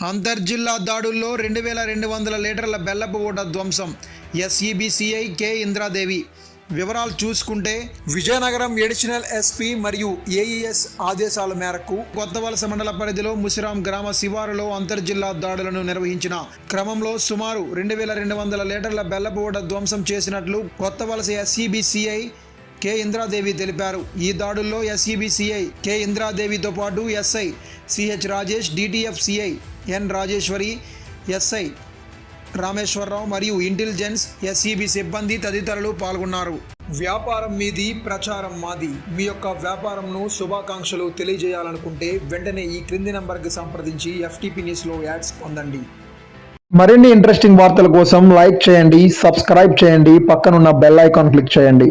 అంతర్జిల్లా దాడుల్లో రెండు వేల రెండు వందల లీటర్ల బెల్లపు ఓట ధ్వంసం. SEB CI K Indradevi. వివరాలు చూసుకుంటే విజయనగరం ఎడిషనల్ ఎస్పీ మరియు ఏఈఎస్ ఆదేశాల మేరకు కొత్త వలస మండల పరిధిలో ముసిరాం గ్రామ శివారులో అంతర్జిల్లా దాడులను నిర్వహించిన క్రమంలో సుమారు రెండు వేల రెండు వందల లీటర్ల బెల్లపు ఓట ధ్వంసం చేసినట్లు కొత్త వలస ఎస్ఈబిసిఐ కె ఇంద్రాదేవి తెలిపారు. ఈ దాడుల్లో ఎస్ఈబిసిఐ కె ఇంద్రాదేవితో పాటు SI CH Rajesh DTF CI N Rajeshwari SI Rameshwar Rao మరియు ఇంటెలిజెన్స్ ఎస్ఈబి సిబ్బంది తదితరులు పాల్గొన్నారు. వ్యాపారం మీది ప్రచారం మాది. మీ యొక్క వ్యాపారంను శుభాకాంక్షలు తెలియజేయాలనుకుంటే వెంటనే ఈ క్రింది నంబర్కి సంప్రదించి ఎఫ్టీపీ న్యూస్లో యాడ్స్ పొందండి. మరిన్ని ఇంట్రెస్టింగ్ వార్తల కోసం లైక్ చేయండి సబ్స్క్రైబ్ చేయండి పక్కనున్న బెల్ ఐకాన్ క్లిక్ చేయండి.